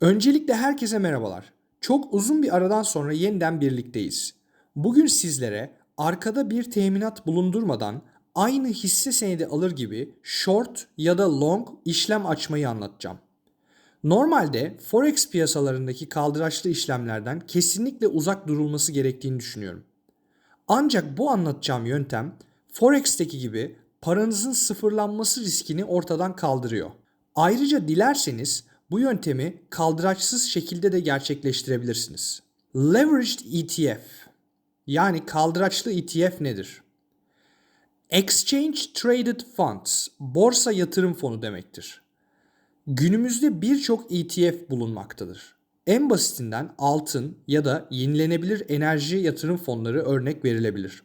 Öncelikle herkese merhabalar. Çok uzun bir aradan sonra yeniden birlikteyiz. Bugün sizlere arkada bir teminat bulundurmadan aynı hisse senedi alır gibi short ya da long işlem açmayı anlatacağım. Normalde forex piyasalarındaki kaldıraçlı işlemlerden kesinlikle uzak durulması gerektiğini düşünüyorum. Ancak bu anlatacağım yöntem Forex'teki gibi paranızın sıfırlanması riskini ortadan kaldırıyor. Ayrıca dilerseniz bu yöntemi kaldıraçsız şekilde de gerçekleştirebilirsiniz. Leveraged ETF yani kaldıraçlı ETF nedir? Exchange Traded Funds, borsa yatırım fonu demektir. Günümüzde birçok ETF bulunmaktadır. En basitinden altın ya da yenilenebilir enerji yatırım fonları örnek verilebilir.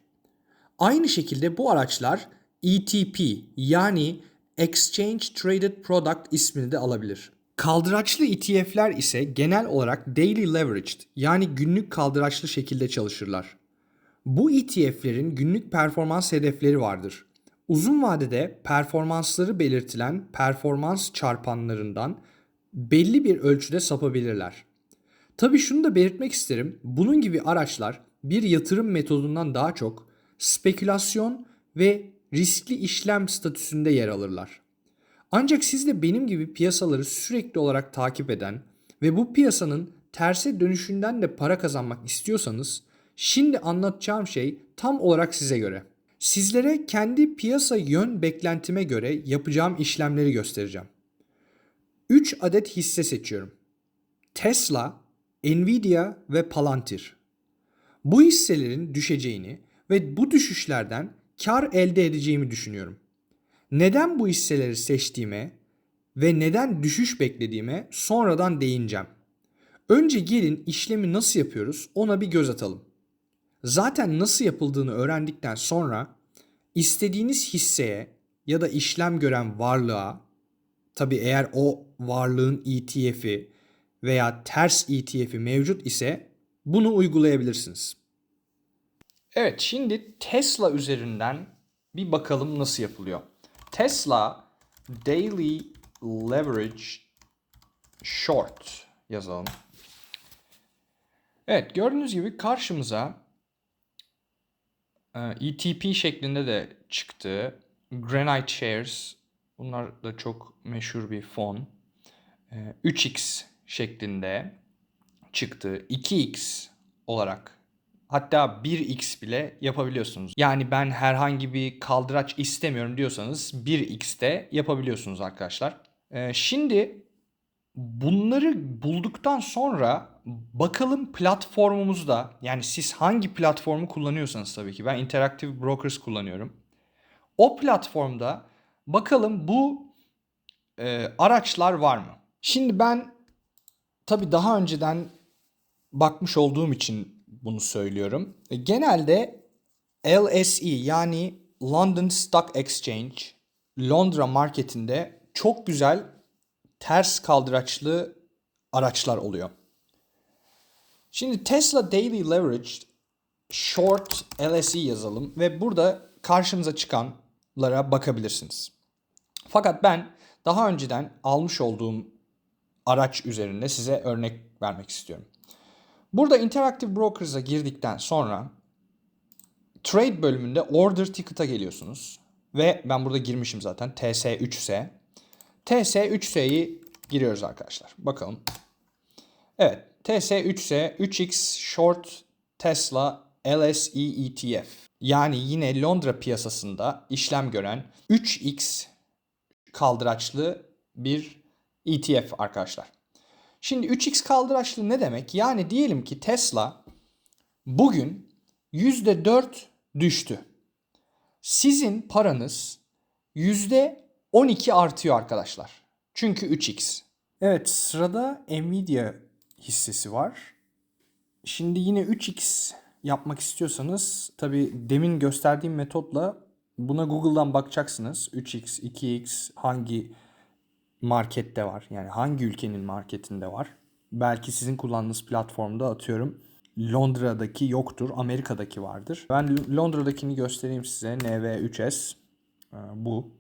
Aynı şekilde bu araçlar ETP yani Exchange Traded Product ismini de alabilir. Kaldıraçlı ETF'ler ise genel olarak daily leveraged yani günlük kaldıraçlı şekilde çalışırlar. Bu ETF'lerin günlük performans hedefleri vardır. Uzun vadede performansları belirtilen performans çarpanlarından belli bir ölçüde sapabilirler. Tabii şunu da belirtmek isterim. Bunun gibi araçlar bir yatırım metodundan daha çok spekülasyon ve riskli işlem statüsünde yer alırlar. Ancak siz de benim gibi piyasaları sürekli olarak takip eden ve bu piyasanın terse dönüşünden de para kazanmak istiyorsanız şimdi anlatacağım şey tam olarak size göre. Sizlere kendi piyasa yön beklentime göre yapacağım işlemleri göstereceğim. 3 adet hisse seçiyorum. Tesla, Nvidia ve Palantir. Bu hisselerin düşeceğini ve bu düşüşlerden kar elde edeceğimi düşünüyorum. Neden bu hisseleri seçtiğime ve neden düşüş beklediğime sonradan değineceğim. Önce gelin işlemi nasıl yapıyoruz ona bir göz atalım. Zaten nasıl yapıldığını öğrendikten sonra istediğiniz hisseye ya da işlem gören varlığa tabi eğer o varlığın ETF'i veya ters ETF'i mevcut ise bunu uygulayabilirsiniz. Evet şimdi Tesla üzerinden bir bakalım nasıl yapılıyor. Tesla Daily Leverage Short yazalım. Evet gördüğünüz gibi karşımıza e, ETP şeklinde de çıktı. Granite Shares bunlar da çok meşhur bir fon. 3x e, şeklinde çıktı. 2x olarak Hatta 1x bile yapabiliyorsunuz. Yani ben herhangi bir kaldıraç istemiyorum diyorsanız 1x'te yapabiliyorsunuz arkadaşlar. Ee, şimdi bunları bulduktan sonra bakalım platformumuzda yani siz hangi platformu kullanıyorsanız tabii ki ben Interactive Brokers kullanıyorum. O platformda bakalım bu e, araçlar var mı? Şimdi ben tabii daha önceden bakmış olduğum için bunu söylüyorum. E, genelde LSE yani London Stock Exchange Londra marketinde çok güzel ters kaldıraçlı araçlar oluyor. Şimdi Tesla Daily Leverage Short LSE yazalım ve burada karşınıza çıkanlara bakabilirsiniz. Fakat ben daha önceden almış olduğum araç üzerinde size örnek vermek istiyorum. Burada Interactive Brokers'a girdikten sonra Trade bölümünde Order Ticket'a geliyorsunuz. Ve ben burada girmişim zaten. TS3S. TS3S'yi giriyoruz arkadaşlar. Bakalım. Evet. TS3S 3X Short Tesla LSE ETF. Yani yine Londra piyasasında işlem gören 3X kaldıraçlı bir ETF arkadaşlar. Şimdi 3x kaldıraçlı ne demek? Yani diyelim ki Tesla bugün %4 düştü. Sizin paranız %12 artıyor arkadaşlar. Çünkü 3x. Evet sırada Nvidia hissesi var. Şimdi yine 3x yapmak istiyorsanız tabi demin gösterdiğim metotla buna Google'dan bakacaksınız. 3x, 2x hangi markette var. Yani hangi ülkenin marketinde var? Belki sizin kullandığınız platformda atıyorum Londra'daki yoktur, Amerika'daki vardır. Ben Londra'dakini göstereyim size. NV3S ee, bu.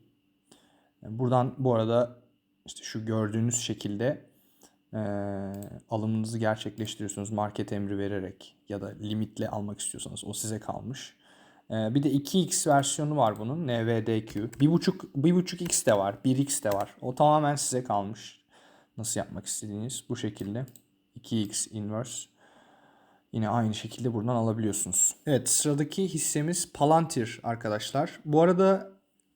Buradan bu arada işte şu gördüğünüz şekilde e, alımınızı gerçekleştiriyorsunuz market emri vererek ya da limitle almak istiyorsanız o size kalmış. E, bir de 2x versiyonu var bunun NVDQ. 1.5 1.5x de var, 1x de var. O tamamen size kalmış. Nasıl yapmak istediğiniz bu şekilde. 2x inverse. Yine aynı şekilde buradan alabiliyorsunuz. Evet sıradaki hissemiz Palantir arkadaşlar. Bu arada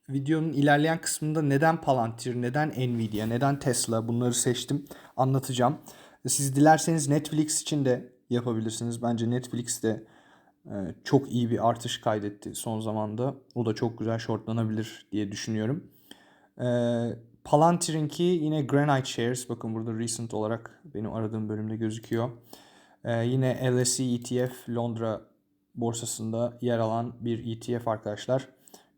videonun ilerleyen kısmında neden Palantir, neden Nvidia, neden Tesla bunları seçtim anlatacağım. Siz dilerseniz Netflix için de yapabilirsiniz. Bence Netflix de çok iyi bir artış kaydetti son zamanda. O da çok güzel shortlanabilir diye düşünüyorum. E, Palantir'inki yine Granite Shares. Bakın burada recent olarak benim aradığım bölümde gözüküyor. Ee, yine LSE ETF Londra borsasında yer alan bir ETF arkadaşlar.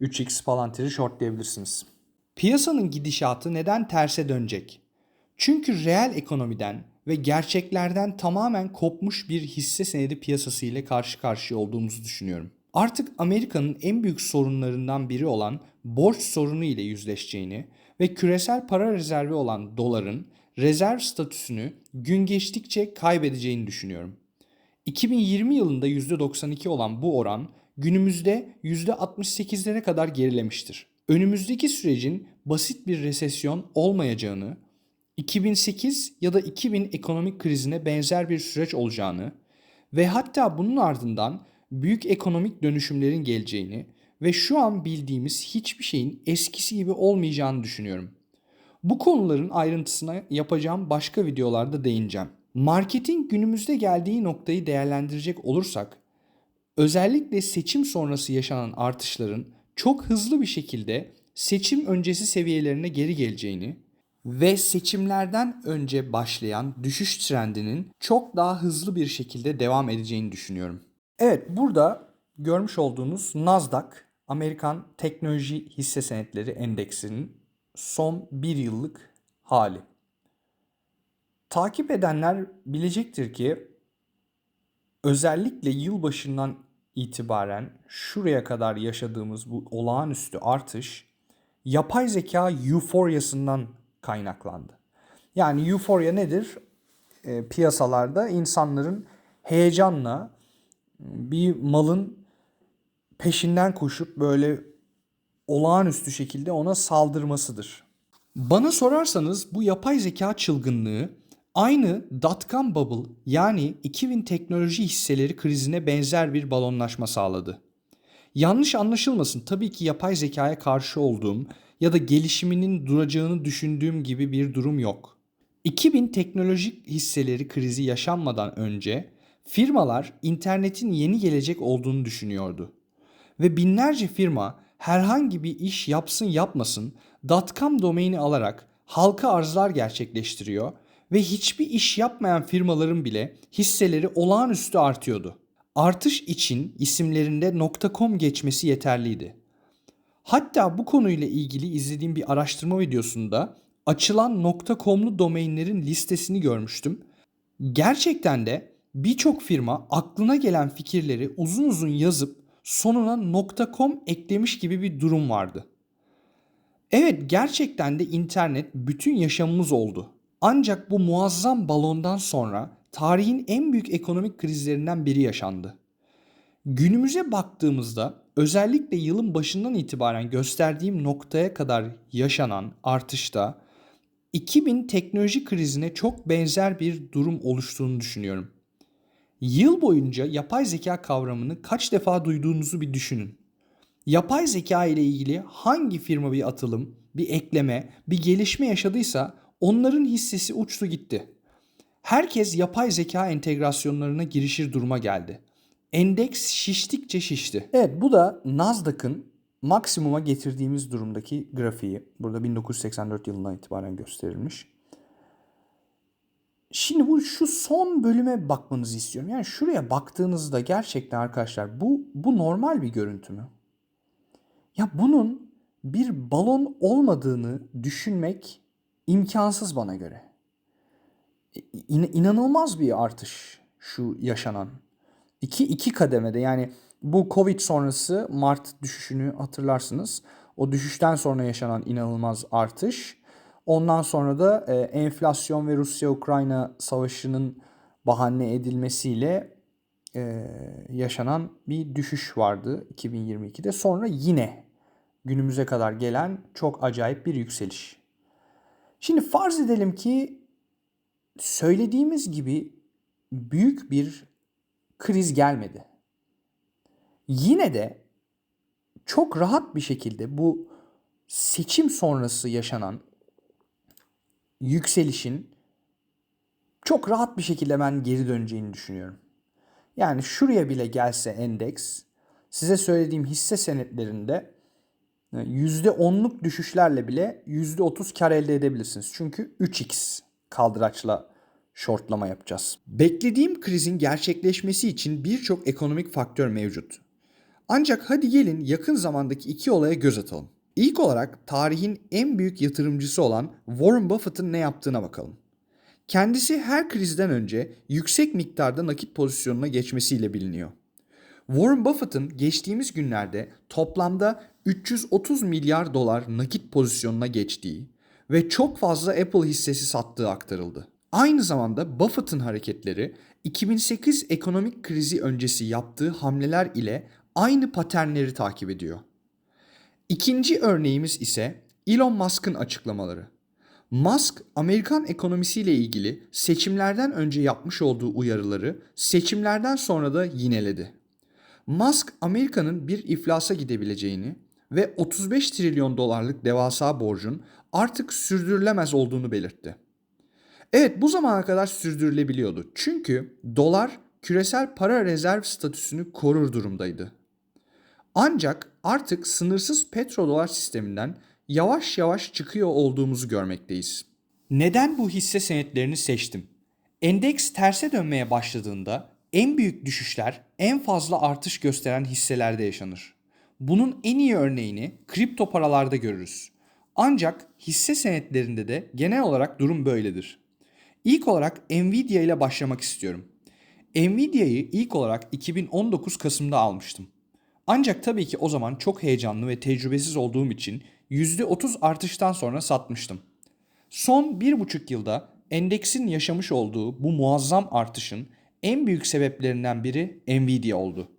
3x Palantir'i shortlayabilirsiniz. Piyasanın gidişatı neden terse dönecek? Çünkü reel ekonomiden ve gerçeklerden tamamen kopmuş bir hisse senedi piyasası ile karşı karşıya olduğumuzu düşünüyorum. Artık Amerika'nın en büyük sorunlarından biri olan borç sorunu ile yüzleşeceğini ve küresel para rezervi olan doların rezerv statüsünü gün geçtikçe kaybedeceğini düşünüyorum. 2020 yılında %92 olan bu oran günümüzde %68'lere kadar gerilemiştir. Önümüzdeki sürecin basit bir resesyon olmayacağını, 2008 ya da 2000 ekonomik krizine benzer bir süreç olacağını ve hatta bunun ardından büyük ekonomik dönüşümlerin geleceğini ve şu an bildiğimiz hiçbir şeyin eskisi gibi olmayacağını düşünüyorum. Bu konuların ayrıntısına yapacağım başka videolarda değineceğim. Marketin günümüzde geldiği noktayı değerlendirecek olursak, özellikle seçim sonrası yaşanan artışların çok hızlı bir şekilde seçim öncesi seviyelerine geri geleceğini ve seçimlerden önce başlayan düşüş trendinin çok daha hızlı bir şekilde devam edeceğini düşünüyorum. Evet burada görmüş olduğunuz Nasdaq Amerikan Teknoloji Hisse Senetleri Endeksinin son bir yıllık hali. Takip edenler bilecektir ki özellikle yılbaşından itibaren şuraya kadar yaşadığımız bu olağanüstü artış yapay zeka euforyasından kaynaklandı. Yani euforya nedir? E, piyasalarda insanların heyecanla bir malın peşinden koşup böyle olağanüstü şekilde ona saldırmasıdır. Bana sorarsanız bu yapay zeka çılgınlığı aynı dotcom bubble yani 2000 teknoloji hisseleri krizine benzer bir balonlaşma sağladı. Yanlış anlaşılmasın tabii ki yapay zekaya karşı olduğum ya da gelişiminin duracağını düşündüğüm gibi bir durum yok. 2000 teknolojik hisseleri krizi yaşanmadan önce firmalar internetin yeni gelecek olduğunu düşünüyordu. Ve binlerce firma herhangi bir iş yapsın yapmasın .com domaini alarak halka arzlar gerçekleştiriyor ve hiçbir iş yapmayan firmaların bile hisseleri olağanüstü artıyordu. Artış için isimlerinde .com geçmesi yeterliydi. Hatta bu konuyla ilgili izlediğim bir araştırma videosunda açılan .com'lu domainlerin listesini görmüştüm. Gerçekten de birçok firma aklına gelen fikirleri uzun uzun yazıp sonuna .com eklemiş gibi bir durum vardı. Evet gerçekten de internet bütün yaşamımız oldu. Ancak bu muazzam balondan sonra tarihin en büyük ekonomik krizlerinden biri yaşandı. Günümüze baktığımızda özellikle yılın başından itibaren gösterdiğim noktaya kadar yaşanan artışta 2000 teknoloji krizine çok benzer bir durum oluştuğunu düşünüyorum. Yıl boyunca yapay zeka kavramını kaç defa duyduğunuzu bir düşünün. Yapay zeka ile ilgili hangi firma bir atılım, bir ekleme, bir gelişme yaşadıysa onların hissesi uçtu gitti. Herkes yapay zeka entegrasyonlarına girişir duruma geldi. Endeks şiştikçe şişti. Evet bu da Nasdaq'ın maksimuma getirdiğimiz durumdaki grafiği. Burada 1984 yılından itibaren gösterilmiş. Şimdi bu şu son bölüme bakmanızı istiyorum. Yani şuraya baktığınızda gerçekten arkadaşlar bu bu normal bir görüntü mü? Ya bunun bir balon olmadığını düşünmek imkansız bana göre. İn, inanılmaz bir artış şu yaşanan. İki, iki kademede yani bu Covid sonrası Mart düşüşünü hatırlarsınız. O düşüşten sonra yaşanan inanılmaz artış. Ondan sonra da e, enflasyon ve Rusya-Ukrayna savaşının bahane edilmesiyle e, yaşanan bir düşüş vardı 2022'de. Sonra yine günümüze kadar gelen çok acayip bir yükseliş. Şimdi farz edelim ki söylediğimiz gibi büyük bir kriz gelmedi. Yine de çok rahat bir şekilde bu seçim sonrası yaşanan yükselişin çok rahat bir şekilde ben geri döneceğini düşünüyorum. Yani şuraya bile gelse endeks size söylediğim hisse senetlerinde %10'luk düşüşlerle bile %30 kar elde edebilirsiniz. Çünkü 3x kaldıraçla shortlama yapacağız. Beklediğim krizin gerçekleşmesi için birçok ekonomik faktör mevcut. Ancak hadi gelin yakın zamandaki iki olaya göz atalım. İlk olarak tarihin en büyük yatırımcısı olan Warren Buffett'ın ne yaptığına bakalım. Kendisi her krizden önce yüksek miktarda nakit pozisyonuna geçmesiyle biliniyor. Warren Buffett'ın geçtiğimiz günlerde toplamda 330 milyar dolar nakit pozisyonuna geçtiği ve çok fazla Apple hissesi sattığı aktarıldı. Aynı zamanda Buffett'ın hareketleri 2008 ekonomik krizi öncesi yaptığı hamleler ile aynı paternleri takip ediyor. İkinci örneğimiz ise Elon Musk'ın açıklamaları. Musk, Amerikan ekonomisiyle ilgili seçimlerden önce yapmış olduğu uyarıları seçimlerden sonra da yineledi. Musk, Amerika'nın bir iflasa gidebileceğini ve 35 trilyon dolarlık devasa borcun artık sürdürülemez olduğunu belirtti. Evet bu zamana kadar sürdürülebiliyordu. Çünkü dolar küresel para rezerv statüsünü korur durumdaydı. Ancak artık sınırsız petrodolar sisteminden yavaş yavaş çıkıyor olduğumuzu görmekteyiz. Neden bu hisse senetlerini seçtim? Endeks terse dönmeye başladığında en büyük düşüşler en fazla artış gösteren hisselerde yaşanır. Bunun en iyi örneğini kripto paralarda görürüz. Ancak hisse senetlerinde de genel olarak durum böyledir. İlk olarak Nvidia ile başlamak istiyorum. Nvidia'yı ilk olarak 2019 Kasım'da almıştım. Ancak tabii ki o zaman çok heyecanlı ve tecrübesiz olduğum için %30 artıştan sonra satmıştım. Son bir buçuk yılda endeksin yaşamış olduğu bu muazzam artışın en büyük sebeplerinden biri Nvidia oldu.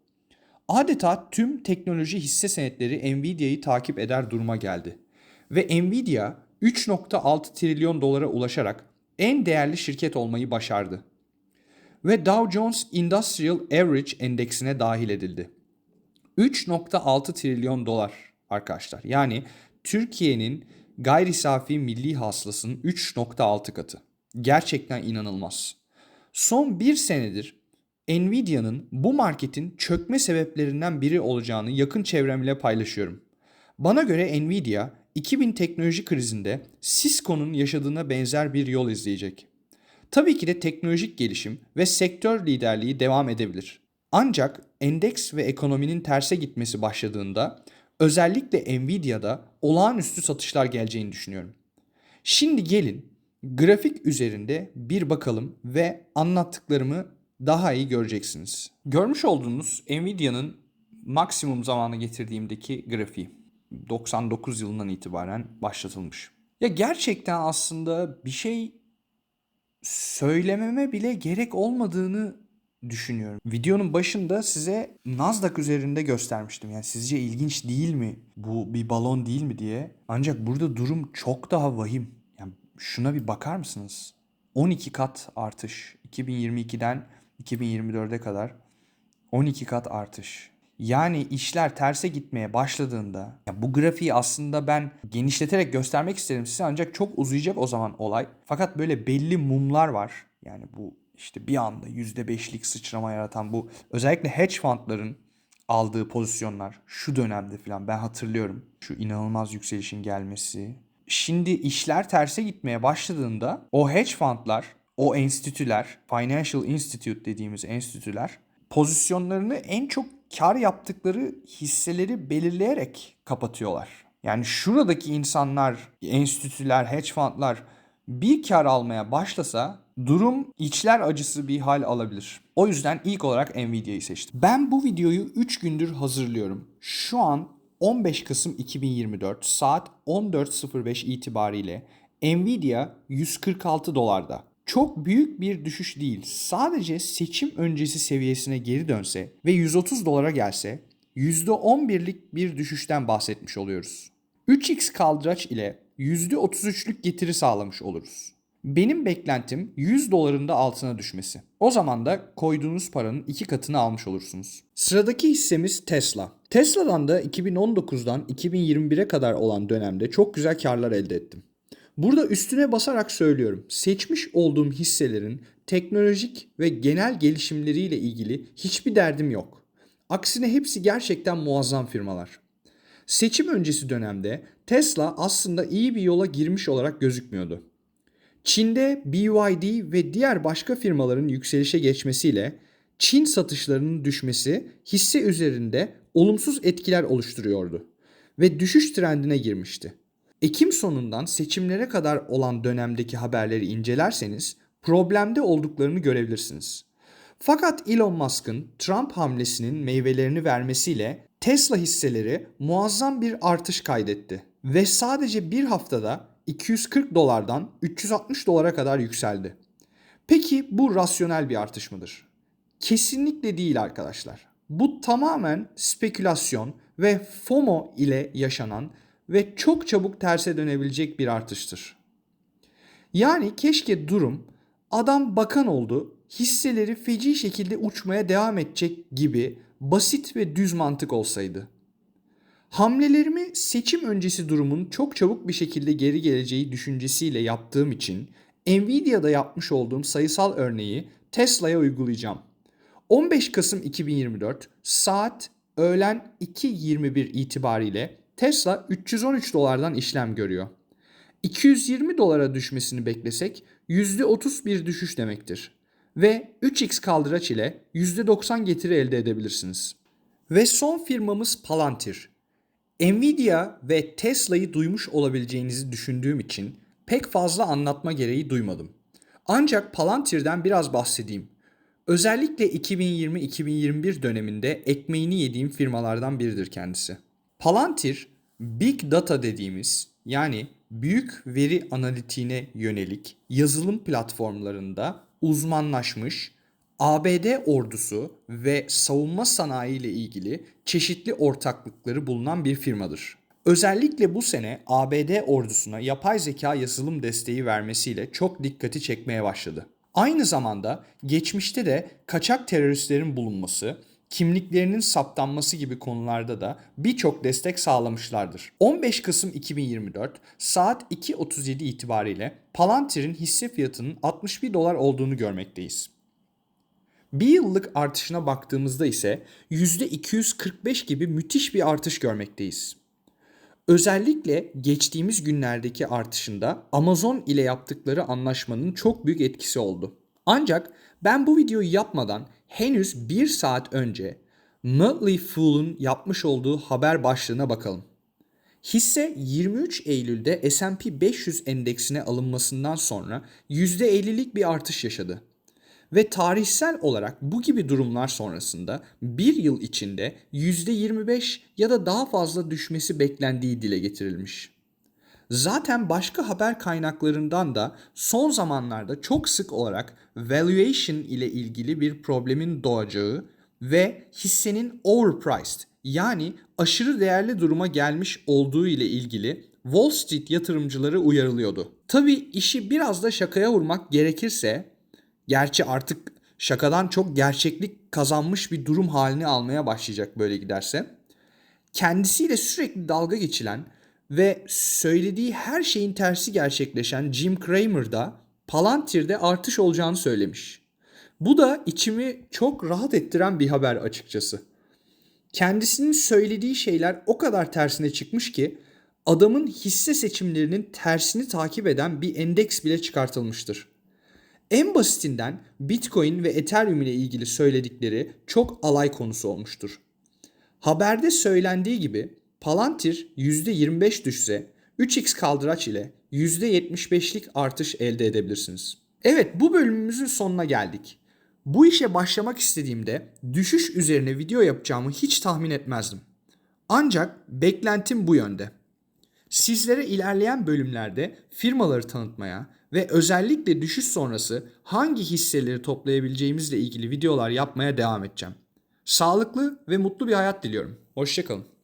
Adeta tüm teknoloji hisse senetleri Nvidia'yı takip eder duruma geldi. Ve Nvidia 3.6 trilyon dolara ulaşarak en değerli şirket olmayı başardı. Ve Dow Jones Industrial Average endeksine dahil edildi. 3.6 trilyon dolar arkadaşlar. Yani Türkiye'nin gayri safi milli hasılasının 3.6 katı. Gerçekten inanılmaz. Son bir senedir Nvidia'nın bu marketin çökme sebeplerinden biri olacağını yakın çevremle paylaşıyorum. Bana göre Nvidia 2000 teknoloji krizinde Cisco'nun yaşadığına benzer bir yol izleyecek. Tabii ki de teknolojik gelişim ve sektör liderliği devam edebilir. Ancak endeks ve ekonominin terse gitmesi başladığında özellikle Nvidia'da olağanüstü satışlar geleceğini düşünüyorum. Şimdi gelin grafik üzerinde bir bakalım ve anlattıklarımı daha iyi göreceksiniz. Görmüş olduğunuz Nvidia'nın maksimum zamanı getirdiğimdeki grafiği 99 yılından itibaren başlatılmış. Ya gerçekten aslında bir şey söylememe bile gerek olmadığını düşünüyorum. Videonun başında size Nasdaq üzerinde göstermiştim. Yani sizce ilginç değil mi? Bu bir balon değil mi diye. Ancak burada durum çok daha vahim. Yani şuna bir bakar mısınız? 12 kat artış 2022'den 2024'e kadar 12 kat artış. Yani işler terse gitmeye başladığında ya bu grafiği aslında ben genişleterek göstermek isterim size ancak çok uzayacak o zaman olay. Fakat böyle belli mumlar var. Yani bu işte bir anda %5'lik sıçrama yaratan bu özellikle hedge fundların aldığı pozisyonlar şu dönemde falan ben hatırlıyorum. Şu inanılmaz yükselişin gelmesi. Şimdi işler terse gitmeye başladığında o hedge fundlar, o enstitüler, financial institute dediğimiz enstitüler pozisyonlarını en çok kar yaptıkları hisseleri belirleyerek kapatıyorlar. Yani şuradaki insanlar, enstitüler, hedge fundlar bir kar almaya başlasa durum içler acısı bir hal alabilir. O yüzden ilk olarak Nvidia'yı seçtim. Ben bu videoyu 3 gündür hazırlıyorum. Şu an 15 Kasım 2024 saat 14.05 itibariyle Nvidia 146 dolarda. Çok büyük bir düşüş değil. Sadece seçim öncesi seviyesine geri dönse ve 130 dolara gelse %11'lik bir düşüşten bahsetmiş oluyoruz. 3x kaldıraç ile %33'lük getiri sağlamış oluruz. Benim beklentim 100 doların da altına düşmesi. O zaman da koyduğunuz paranın iki katını almış olursunuz. Sıradaki hissemiz Tesla. Tesla'dan da 2019'dan 2021'e kadar olan dönemde çok güzel karlar elde ettim. Burada üstüne basarak söylüyorum. Seçmiş olduğum hisselerin teknolojik ve genel gelişimleriyle ilgili hiçbir derdim yok. Aksine hepsi gerçekten muazzam firmalar. Seçim öncesi dönemde Tesla aslında iyi bir yola girmiş olarak gözükmüyordu. Çin'de BYD ve diğer başka firmaların yükselişe geçmesiyle Çin satışlarının düşmesi hisse üzerinde olumsuz etkiler oluşturuyordu ve düşüş trendine girmişti. Ekim sonundan seçimlere kadar olan dönemdeki haberleri incelerseniz problemde olduklarını görebilirsiniz. Fakat Elon Musk'ın Trump hamlesinin meyvelerini vermesiyle Tesla hisseleri muazzam bir artış kaydetti ve sadece bir haftada 240 dolardan 360 dolara kadar yükseldi. Peki bu rasyonel bir artış mıdır? Kesinlikle değil arkadaşlar. Bu tamamen spekülasyon ve FOMO ile yaşanan ve çok çabuk terse dönebilecek bir artıştır. Yani keşke durum adam bakan oldu, hisseleri feci şekilde uçmaya devam edecek gibi basit ve düz mantık olsaydı. Hamlelerimi seçim öncesi durumun çok çabuk bir şekilde geri geleceği düşüncesiyle yaptığım için Nvidia'da yapmış olduğum sayısal örneği Tesla'ya uygulayacağım. 15 Kasım 2024 saat öğlen 2.21 itibariyle Tesla 313 dolardan işlem görüyor. 220 dolara düşmesini beklesek %30 bir düşüş demektir. Ve 3x kaldıraç ile %90 getiri elde edebilirsiniz. Ve son firmamız Palantir. Nvidia ve Tesla'yı duymuş olabileceğinizi düşündüğüm için pek fazla anlatma gereği duymadım. Ancak Palantir'den biraz bahsedeyim. Özellikle 2020-2021 döneminde ekmeğini yediğim firmalardan biridir kendisi. Palantir, Big Data dediğimiz yani büyük veri analitiğine yönelik yazılım platformlarında uzmanlaşmış ABD ordusu ve savunma sanayi ile ilgili çeşitli ortaklıkları bulunan bir firmadır. Özellikle bu sene ABD ordusuna yapay zeka yazılım desteği vermesiyle çok dikkati çekmeye başladı. Aynı zamanda geçmişte de kaçak teröristlerin bulunması, kimliklerinin saptanması gibi konularda da birçok destek sağlamışlardır. 15 Kasım 2024 saat 2.37 itibariyle Palantir'in hisse fiyatının 61 dolar olduğunu görmekteyiz. Bir yıllık artışına baktığımızda ise %245 gibi müthiş bir artış görmekteyiz. Özellikle geçtiğimiz günlerdeki artışında Amazon ile yaptıkları anlaşmanın çok büyük etkisi oldu. Ancak ben bu videoyu yapmadan henüz bir saat önce Motley Fool'un yapmış olduğu haber başlığına bakalım. Hisse 23 Eylül'de S&P 500 endeksine alınmasından sonra %50'lik bir artış yaşadı. Ve tarihsel olarak bu gibi durumlar sonrasında bir yıl içinde %25 ya da daha fazla düşmesi beklendiği dile getirilmiş. Zaten başka haber kaynaklarından da son zamanlarda çok sık olarak valuation ile ilgili bir problemin doğacağı ve hissenin overpriced yani aşırı değerli duruma gelmiş olduğu ile ilgili Wall Street yatırımcıları uyarılıyordu. Tabi işi biraz da şakaya vurmak gerekirse Gerçi artık şakadan çok gerçeklik kazanmış bir durum halini almaya başlayacak böyle giderse. Kendisiyle sürekli dalga geçilen ve söylediği her şeyin tersi gerçekleşen Jim Cramer da Palantir'de artış olacağını söylemiş. Bu da içimi çok rahat ettiren bir haber açıkçası. Kendisinin söylediği şeyler o kadar tersine çıkmış ki adamın hisse seçimlerinin tersini takip eden bir endeks bile çıkartılmıştır. En basitinden Bitcoin ve Ethereum ile ilgili söyledikleri çok alay konusu olmuştur. Haberde söylendiği gibi Palantir %25 düşse 3x kaldıraç ile %75'lik artış elde edebilirsiniz. Evet bu bölümümüzün sonuna geldik. Bu işe başlamak istediğimde düşüş üzerine video yapacağımı hiç tahmin etmezdim. Ancak beklentim bu yönde. Sizlere ilerleyen bölümlerde firmaları tanıtmaya ve özellikle düşüş sonrası hangi hisseleri toplayabileceğimizle ilgili videolar yapmaya devam edeceğim. Sağlıklı ve mutlu bir hayat diliyorum. Hoşçakalın.